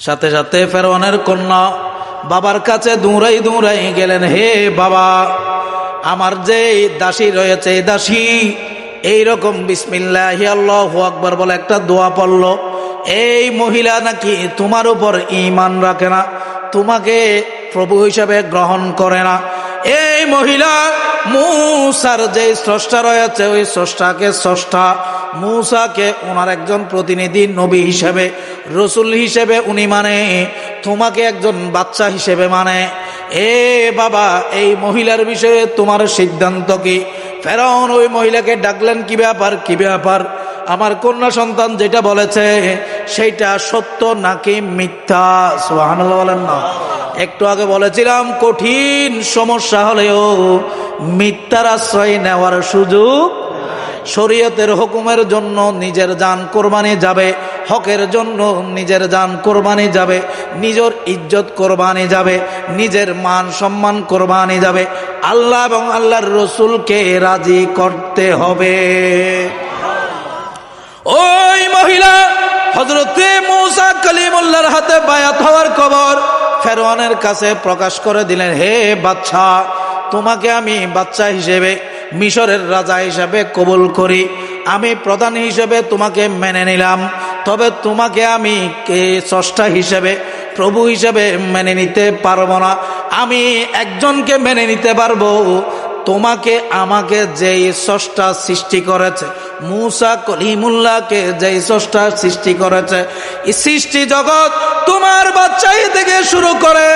সাথে সাথে ফেরওয়ানের কন্যা বাবার কাছে দৌড়াই দৌড়াই গেলেন, হে বাবা, আমার যে দাসী রয়েছে দাসী এইরকম বিসমিল্লাহ আল্লাহ আকবর বলে একটা দোয়া পড়ল, এই মহিলা নাকি তোমার উপর ইমান রাখে না, তোমাকে প্রভু হিসাবে গ্রহণ করে না, এই মহিলা মূসার যে স্রষ্টা রয়েছে, ওই স্রষ্টাকে স্রষ্টা। মূসাকে ওনার একজন প্রতিনিধি, নবী হিসেবে, রসুল হিসেবে উনি মানে তোমাকে একজন বাচ্চা হিসেবে মানে। এ বাবা, এই মহিলার বিষয়ে তোমার সিদ্ধান্ত কি? ফেরাউন ওই মহিলাকে ডাকলেন, কি ব্যাপার কি ব্যাপার? আমার কন্যা সন্তান যেটা বলেছে, সেইটা সত্য নাকি মিথ্যা? সুবহানাল্লাহ বলেন না। একটু আগে বলেছিলাম, কঠিন সমস্যা হলেও মিথ্যার আশ্রয় নেওয়ার সুযোগ শরীয়তের হুকুমের জন্য নিজের যান কোরবানি যাবে, হকের জন্য নিজের যান কোরবানি যাবে, নিজের ইজ্জত কোরবানি যাবে, নিজের মান সম্মান কোরবানি যাবে। আল্লাহ এবং আল্লাহর রসুলকে রাজি করতে হবে। ওই মহিলা হজরতে মৌসা কালিমুল্লার হাতে বায়াত হওয়ার খবর ফেরওয়ানের কাছে প্রকাশ করে দিলেন, হে বাচ্চা, তোমাকে আমি বাচ্চা হিসেবে, মিশরের রাজা হিসেবে কবুল করি। আমি প্রধান হিসেবে তোমাকে মেনে নিলাম। তবে তোমাকে আমি কে, স্রষ্টা হিসেবে, প্রভু হিসেবে মেনে নিতে পারব না। আমি একজনকে মেনে নিতে পারব। তোমাকে, আমাকে যেই স্রষ্টা সৃষ্টি করেছে, মুসা কলিমুল্লাহকে যেই স্রষ্টা সৃষ্টি করেছে সৃষ্টি জগৎ তোমার বাচ্চাই থেকে শুরু করে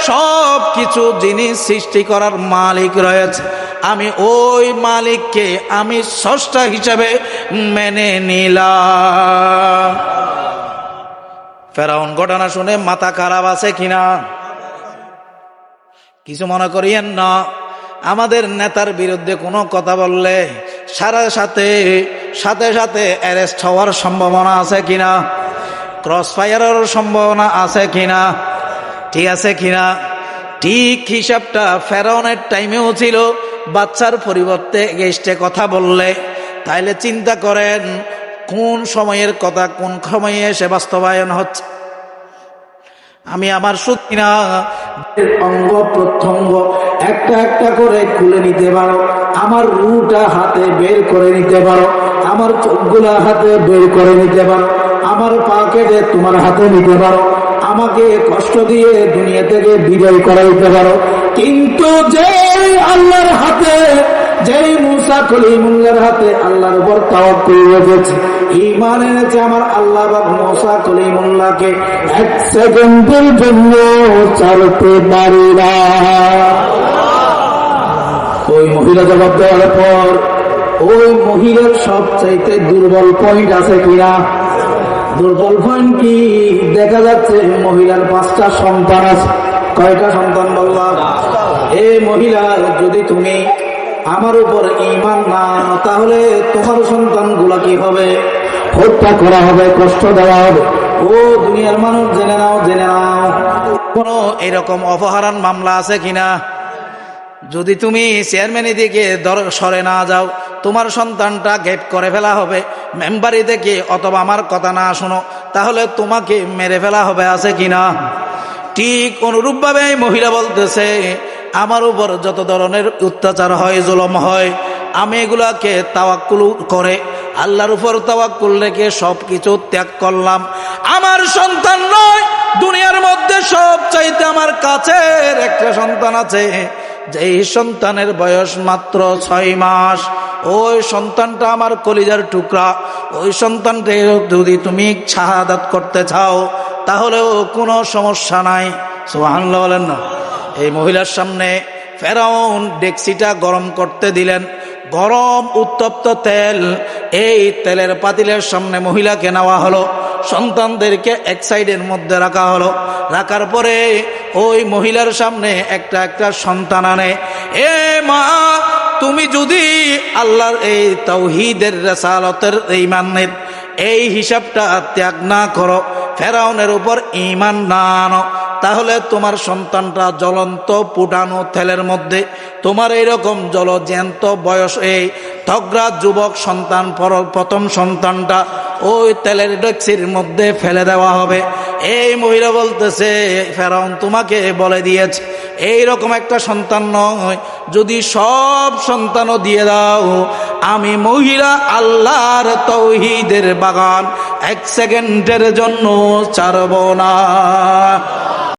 সব কিছু জিনিস সৃষ্টি করার মালিক রয়েছে। আমি ওই মালিককে আমি স্রষ্টা হিসেবে মেনে নিলাম। ফেরাউন ঘটনা শুনে মাথা খারাপ আছে কিনা? কিছু মনে করিয়েন না। আমাদের নেতার বিরুদ্ধে কোনো কথা বললে সারা সাথে সাথে সাথে অ্যারেস্ট হওয়ার সম্ভাবনা আছে কিনা? ক্রস ফায়ারের সম্ভাবনা আছে কিনা? ঠিক আছে কিনা? ঠিক হিসাবটা ফেরাউনের টাইমেও ছিল, বাচ্চার পরিবর্তে গেস্টে কথা বললে। তাইলে চিন্তা করেন, কোন সময়ের কথা, কোন সময়ে এসে বাস্তবায়ন হচ্ছে? আমি আমার সত্যি না অঙ্গ প্রত্যঙ্গ একটা একটা করে খুলে নিতে পারো। আমার রুটা হাতে বের করে নিতে পারো। আমার চোখগুলা হাতে বের করে নিতে পারো। আমার পা কেটে তোমার হাতে নিতে পারো। আমাকে কষ্ট দিয়ে দুনিয়া থেকে বিদায় করাইতে পারো। কিন্তু যে আল্লাহর হাতে, যেই মুসা কলিমুল্লার হাতে আল্লাহর উপর তাওয়াক্কুল রেখেছে, ঈমান আমার আল্লাহ বা মুসা কলিমুল্লাহকে, এক সেকেন্ডের জন্য ছাড়তে পারি না। ওই মহিলা জবাব দেওয়ার পর, ওই মহিলার সবচাইতে দুর্বল পয়েন্ট আছে কিনা? দুর্বল পয়েন্ট কি? দেখা যাচ্ছে মহিলার পাঁচটা সন্তান আছে। কয়টা সন্তান বললাম এ মহিলা, যদি তুমি আমার উপর ইমান না তাহলে তোমার সন্তানগুলা কি হবে? হত্যা করা হবে, কষ্ট দেওয়া হবে। ও দুনিয়ার মানুষ, জেনে নাও জেনে নাও। কোন এরকম অপহরণ মামলা আছে কিনা? যদি তুমি চেয়ারম্যান দিকে সরে না যাও, তোমার সন্তানটা গেট করে ফেলা হবে। মেম্বারি থেকে অথবা আমার কথা না শোনো, তাহলে তোমাকে মেরে ফেলা হবে, আছে কিনা ঠিক অনুরূপভাবে মহিলা বলতেছে, আমার উপর যত ধরনের অত্যাচার হয়, জুলম হয়, আমি এগুলাকে তাওয়াক্কুল করে, আল্লাহর উপর তাওয়াক্কুল রেখে সব কিছু ত্যাগ করলাম। আমার সন্তান নয়, দুনিয়ার মধ্যে সব চাইতে আমার কাছের একটা সন্তান আছে। যেই সন্তানের বয়স মাত্র ছয় মাস, ওই সন্তানটা আমার কলিজার টুকরা। ওই সন্তানটা যদি তুমি শাহাদাত করতে চাও, তাহলেও কোনো সমস্যা নাই। সুবহানাল্লাহ বলেন না। এই মহিলার সামনে ফেরাউন ডেক্সিটা গরম করতে দিলেন। গরম, উত্তপ্ত তেল, এই তেলের পাতিলের সামনে মহিলাকে নেওয়া হলো। সন্তানদেরকে এক সাইডের মধ্যে রাখা হলো। রাখার পরে ওই মহিলার সামনে একটা একটা সন্তান আনে। এ মা, তুমি যদি আল্লাহর এই তৌহিদের রেসালতের এই মানের এই হিসাবটা ত্যাগ না করো, ফেরাউনের উপর ইমান না আনো, তাহলে তোমার সন্তানটা জ্বলন্ত পুটানো থেলের মধ্যে, তোমার এইরকম জলজ্যান্ত বয়স এই তগরা যুবক সন্তান, পর- প্রথম সন্তানটা ওই তেলের ডেক্সির মধ্যে ফেলে দেওয়া হবে। এই মহিলা বলতেছে, ফেরাউন তোমাকে বলে দিয়েছে এই রকম একটা সন্তান নয়। যদি সব সন্তানও দিয়ে দাও, আমি মহিলা আল্লাহর তৌহিদের বাগান এক সেকেন্ডের জন্য ছাড়ব না।